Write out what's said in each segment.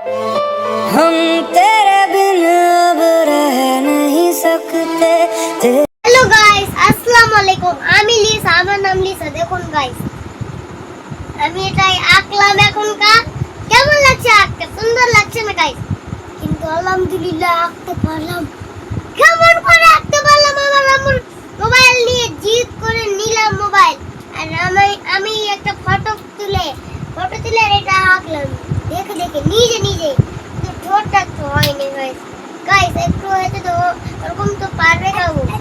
हम तेरे बिन अब रह नहीं सकते तेरे হ্যালো গাইস আসসালামু আলাইকুম আমি লিসা আমার নাম লিসা দেখুন গাইস আমি এটাই আঁকলাম এখনকার কেমন লাগছে আঁকতে সুন্দর লাগছে না গাইস কিন্তু আলহামদুলিল্লাহ আঁকতে পারলাম কেমন করে আঁকতে পারলাম আমার আমার মোবাইল নিয়ে জিদ করে নিলাম মোবাইল আর আমি আমি একটা ফটো তুলে ফটো তুলে আর এটা আঁকলাম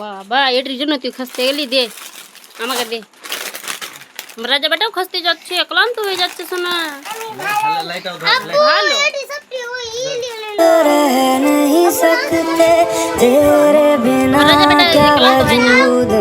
বাবা এটির জন্য তুই খাসতে গেলি দে আমাকে দে রাজা বেটাও খাসতে যাচ্ছে ক্লান্ত হয়ে যাচ্ছে শোনা আব্বু ভালো। এটি চাপটি ওই ইলি ইলি रह नहीं सकते तेरे बिना राजा बेटा, क्या निकला तो है ना? वजूद